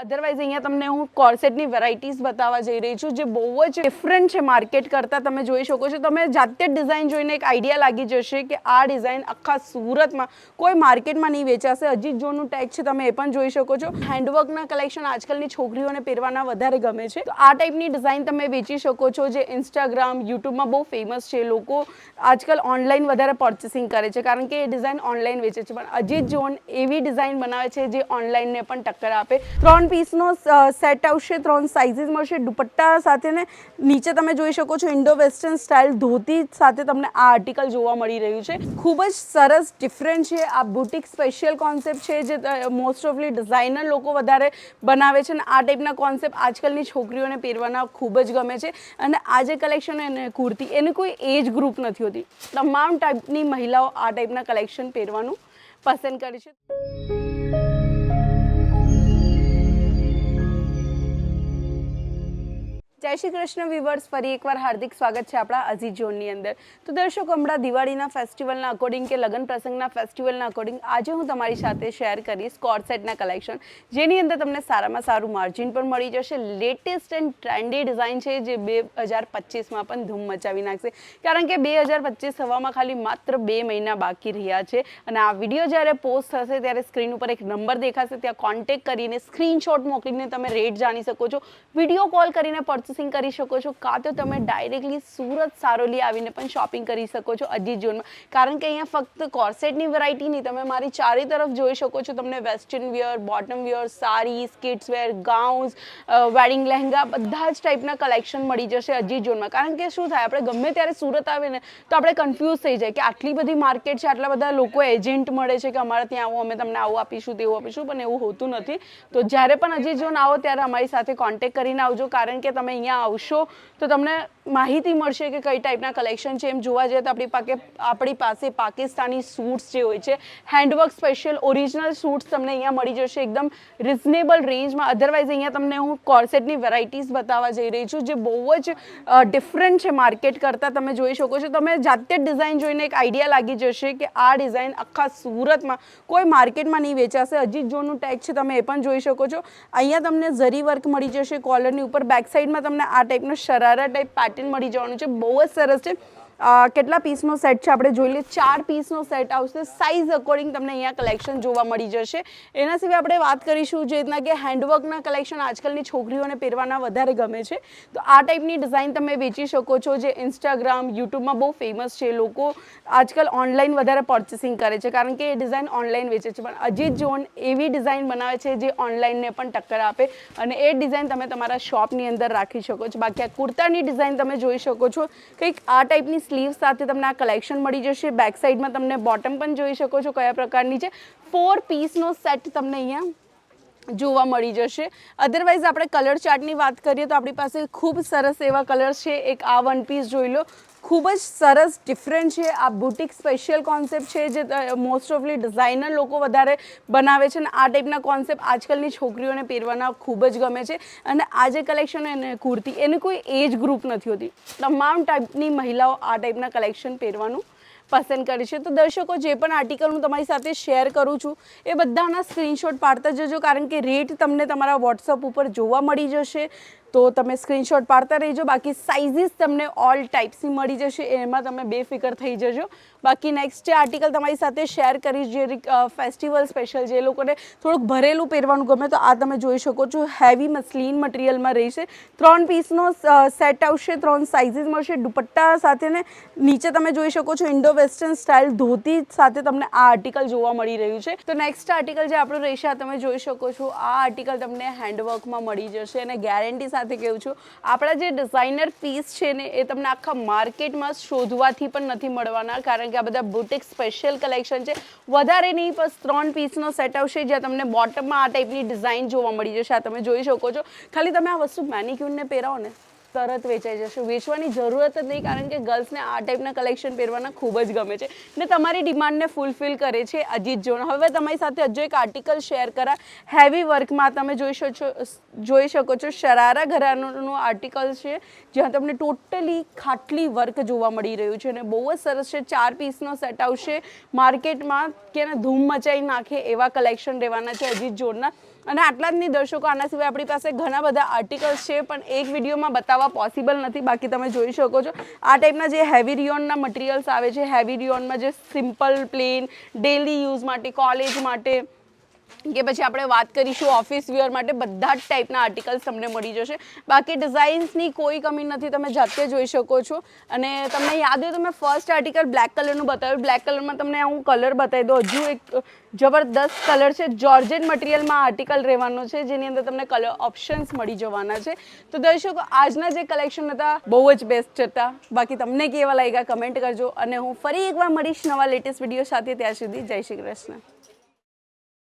Otherwise અહીંયા તમને હું કોર્સેટની વેરાયટીઝ બતાવવા જઈ રહી છું જે બહુ જ ડિફરન્ટ છે માર્કેટ કરતાં. તમે જોઈ શકો છો, તમે જાતે જ ડિઝાઇન જોઈને એક આઈડિયા લાગી જશે કે આ ડિઝાઇન આખા સુરતમાં કોઈ માર્કેટમાં નહીં વેચાશે. અજીત જોનું ટેગ છે, તમે એ પણ જોઈ શકો છો. હેન્ડવર્કના કલેક્શન આજકાલની છોકરીઓને પહેરવાના વધારે ગમે છે. તો આ ટાઈપની ડિઝાઇન તમે વેચી શકો છો, જે ઇન્સ્ટાગ્રામ યુટ્યુબમાં બહુ ફેમસ છે. લોકો આજકાલ ઓનલાઈન વધારે પર્ચેસિંગ કરે છે, કારણ કે એ ડિઝાઇન ઓનલાઈન વેચે છે. પણ અજીત જોન એવી ડિઝાઇન બનાવે છે જે ઓનલાઈનને પણ ટક્કર આપે. ત્રણ પીસનો સેટ આવશે, ત્રણ સાઇઝીસ મળશે. દુપટ્ટા સાથે ને નીચે તમે જોઈ શકો છો ઇન્ડો વેસ્ટર્ન સ્ટાઇલ ધોતી સાથે તમને આ આર્ટિકલ જોવા મળી રહ્યું છે. ખૂબ જ સરસ ડિફરન્ટ છે. આ બુટિક સ્પેશિયલ કોન્સેપ્ટ છે જે મોસ્ટ ઓફલી ડિઝાઇનર લોકો વધારે બનાવે છે અને આ ટાઈપના કોન્સેપ્ટ આજકાલની છોકરીઓને પહેરવાના ખૂબ જ ગમે છે. અને આ જે કલેક્શન એને કુર્તી, એને કોઈ એજ ગ્રુપ નથી હોતી. તમામ ટાઈપની મહિલાઓ આ ટાઈપના કલેક્શન પહેરવાનું પસંદ કરે છે. જય શ્રી કૃષ્ણ વિવર્સ ફરી એકવાર હાર્દિક સ્વાગત છે આપણા અઝી ઝોનની અંદર. તો દર્શકો, હમણાં દિવાળીના ફેસ્ટિવલના અકોર્ડિંગ કે લગ્ન પ્રસંગના ફેસ્ટિવલના અકોર્ડિંગ આજે હું તમારી સાથે શેર કરીશ કોર્સેટના કલેક્શન જેની અંદર તમને સારામાં સારું માર્જિન પણ મળી જશે. લેટેસ્ટ એન્ડ ટ્રેન્ડી ડિઝાઇન છે જે બે હજાર પચીસમાં પણ ધૂમ મચાવી નાખશે. કારણ કે બે હજાર પચીસ થવામાં ખાલી માત્ર બે મહિના બાકી રહ્યા છે. અને આ વીડિયો જ્યારે પોસ્ટ થશે, ત્યારે સ્ક્રીન ઉપર એક નંબર દેખાશે. ત્યાં કોન્ટેક્ટ કરીને સ્ક્રીનશોટ મોકલીને તમે રેટ જાણી શકો છો. વીડિયો કોલ કરીને પર્ચેસિંગ કરી શકો છો, કાં તો તમે ડાયરેક્ટલી સુરત સારોલી આવીને પણ શોપિંગ કરી શકો છો અજીત ઝોનમાં. કારણ કે અહીંયા ફક્ત કોર્સેટની વેરાયટી નહીં, તમે મારી ચારે તરફ જોઈ શકો છો તમને western wear, bottom wear kids wear, gowns wedding lehenga, બધા જ ટાઈપના કલેક્શન મળી જશે અજીત ઝોનમાં. કારણ કે શું થાય, આપણે ગમે ત્યારે સુરત આવે ને, તો આપણે કન્ફ્યુઝ થઈ જાય કે આટલી બધી માર્કેટ છે, આટલા બધા લોકો એજન્ટ મળે છે કે અમારે ત્યાં આવો, અમે તમને આવું આપીશું, તેવું આપીશું, પણ એવું હોતું નથી. તો જ્યારે પણ અજીત ઝોન આવો, ત્યારે અમારી સાથે કોન્ટેક્ટ કરીને આવજો. કારણ કે તમે અહીંયા આવશો તો તમને માહિતી મળશે કે કઈ ટાઈપના કલેક્શન છે. એમ જોવા જઈએ તો આપણી પાસે આપણી પાસે પાકિસ્તાની સૂટ્સ જે હોય છે હેન્ડવર્ક સ્પેશિયલ ઓરિજિનલ સૂટ્સ તમને અહીંયા મળી જશે એકદમ રિઝનેબલ રેન્જમાં અધરવાઇઝ અહીંયા તમને હું કોર્સેટની વેરાયટીઝ બતાવવા જઈ રહી છું, જે બહુ જ ડિફરન્ટ છે માર્કેટ કરતાં. તમે જોઈ શકો છો. તમે જાતે જ ડિઝાઇન જોઈને એક આઈડિયા લાગી જશે કે આ ડિઝાઇન આખા સુરતમાં કોઈ માર્કેટમાં નહીં વેચાશે. અજીત જોનું ટેગ છે, તમે એ પણ જોઈ શકો છો. અહીંયા તમને ઝરી વર્ક મળી જશે કોલરની ઉપર. બેક સાઇડમાં તમને આ ટાઈપનો શરારા ટાઈપ પેટર્ન મળી જવાનું છે. બહુ જ સરસ છે. કેટલા પીસનો સેટ છે? આપણે જોઈ લઈએ, ચાર પીસનો સેટ આવશે. સાઇઝ અકોર્ડિંગ તમને અહીંયા કલેક્શન જોવા મળી જશે. એના સિવાય આપણે વાત કરીશું જે રીતના કે હેન્ડવર્કના કલેક્શન આજકાલની છોકરીઓને પહેરવાના વધારે ગમે છે. તો આ ટાઈપની ડિઝાઇન તમે વેચી શકો છો, જે ઇન્સ્ટાગ્રામ યુટ્યુબમાં બહુ ફેમસ છે. લોકો આજકાલ ઓનલાઈન વધારે પર્ચેસિંગ કરે છે, કારણ કે એ ડિઝાઇન ઓનલાઈન વેચે છે. પણ અજીત જોન એવી ડિઝાઇન બનાવે છે જે ઓનલાઈનને પણ ટક્કર આપે. અને એ ડિઝાઇન તમે તમારા શોપની અંદર રાખી શકો છો. બાકી આ કુર્તાની ડિઝાઇન તમે જોઈ શકો છો. કંઈક આ ટાઈપની સ્લીવ સાથે તમને આ કલેક્શન મળી જશે. બેક સાઈડમાં તમને બોટમ પણ જોઈ શકો છો કયા પ્રકારની છે. ફોર પીસનો સેટ તમને અહીંયા જોવા મળી જશે. અધરવાઇઝ આપણે કલર ચાર્ટની વાત કરીએ તો આપણી પાસે ખૂબ સરસ એવા કલર્સ છે. એક આ વન પીસ જોઈ લો. ખૂબ જ સરસ ડિફરન્ટ છે. આ બુટિક સ્પેશિયલ કોન્સેપ્ટ છે જે મોસ્ટ ઓફલી ડિઝાઇનર લોકો વધારે બનાવે છે અને આ ટાઈપના કોન્સેપ્ટ આજકાલની છોકરીઓને પહેરવાના ખૂબ જ ગમે છે. અને આ જે કલેક્શન એને કુર્તી, એની કોઈ એજ ગ્રુપ નથી હોતી. તમામ ટાઈપની મહિલાઓ આ ટાઈપના કલેક્શન પહેરવાનું પસંદ કરી છે. તો દર્શકો, જે પણ આર્ટિકલ હું તમારી સાથે શેર કરું છું, એ બધાના સ્ક્રીનશોટ પાડતા જજો, કારણ કે રેટ તમને તમારા વોટ્સઅપ ઉપર જોવા મળી જશે. તો તમે સ્ક્રીનશોટ પાડતા રહેજો. બાકી સાઇઝીસ તમને ઓલ ટાઈપ્સની મળી જશે. એમાં તમે બેફિકર થઈ જજો. બાકી નેક્સ્ટ જે આર્ટિકલ તમારી સાથે શેર કરીશ, જે ફેસ્ટિવલ સ્પેશિયલ જે લોકોને થોડુંક ભરેલું પહેરવાનું ગમે તો આ તમે જોઈ શકો છો. હેવી મસ્લીન મટીરિયલમાં રહેશે. ત્રણ પીસનો સેટ આવશે. ત્રણ સાઇઝીસ મળશે. દુપટ્ટા સાથે ને નીચે તમે જોઈ શકો છો ઇન્ડો વેસ્ટર્ન સ્ટાઇલ ધોતી સાથે તમને આ આર્ટિકલ જોવા મળી રહ્યું છે. તો નેક્સ્ટ આર્ટિકલ જે આપણું રહેશે, આ તમે જોઈ શકો છો. આ આર્ટિકલ તમને હેન્ડવર્કમાં મળી જશે અને ગેરંટી સાથે કહું છું, આપણા જે ડિઝાઇનર પીસ છે ને, એ તમને આખા માર્કેટમાં શોધવાથી પણ નથી મળવાના, કારણ કે આ બધા બુટિક સ્પેશિયલ કલેક્શન છે. વધારે નહીં, બસ ત્રણ પીસનો સેટ આવશે જ્યાં તમને બોટમમાં આ ટાઈપની ડિઝાઇન જોવા મળી જશે. આ તમે જોઈ શકો છો. ખાલી તમે આ વસ્તુ મેનિક્યુરને પહેરાવો ને. તરત વેચાઈ જશે. વેચવાની જરૂરત જ નહીં, કારણ કે ગર્લ્સને આ ટાઈપના કલેક્શન પહેરવાના ખૂબ જ ગમે છે. ને તમારી ડિમાન્ડને ફૂલફિલ કરે છે અજીત જોન. હવે તમારી સાથે હજુ એક આર્ટિકલ શેર કરા. હેવી વર્કમાં તમે જોઈ શકો જોઈ શકો છો. શરારા ઘરાનું આર્ટિકલ છે, જ્યાં તમને ટોટલી ખાટલી વર્ક જોવા મળી રહ્યું છે અને બહુ જ સરસ છે. ચાર પીસનો સેટ આવશે માર્કેટમાં કે ધૂમ મચાઈ નાખે એવા કલેક્શન રહેવાના છે અજીત જોડના અને આટલા જ નહીં, દર્શકો, આના સિવાય આપણી પાસે ઘણા બધા આર્ટિકલ્સ છે, પણ એક વિડીયોમાં બતાવવા પોસિબલ નથી. બાકી તમે જોઈ શકો છો. આ ટાઈપના જે હેવી રિયોનના મટીરિયલ્સ આવે છે હેવી રિયોનમાં જે સિમ્પલ પ્લેન ડેલી યુઝ માટે કોલેજ માટે કે પછી આપણે વાત કરીશું ઓફિસ વિયર માટે, બધા જ ટાઈપના આર્ટિકલ્સ તમને મળી જશે. બાકી ડિઝાઇન્સની કોઈ કમી નથી, તમે જાતે જોઈ શકો છો. અને તમને યાદ હોય તો મેં ફર્સ્ટ આર્ટિકલ બ્લેક કલરનું બતાવ્યું. બ્લેક કલરમાં તમને હું કલર બતાવી દઉં. હજુ એક જબરદસ્ત કલર છે. જોર્જેટ મટીરિયલમાં આર્ટિકલ રહેવાનો છે, જેની અંદર તમને કલર ઓપ્શન્સ મળી જવાના છે. તો દર્શકો, આજના જે કલેક્શન હતા, બહુ જ બેસ્ટ હતા. બાકી તમને કેવા લાગ્યા કમેન્ટ કરજો. અને હું ફરી એકવાર મળીશ નવા લેટેસ્ટ વીડિયો સાથે. ત્યાં સુધી જય શ્રી કૃષ્ણ.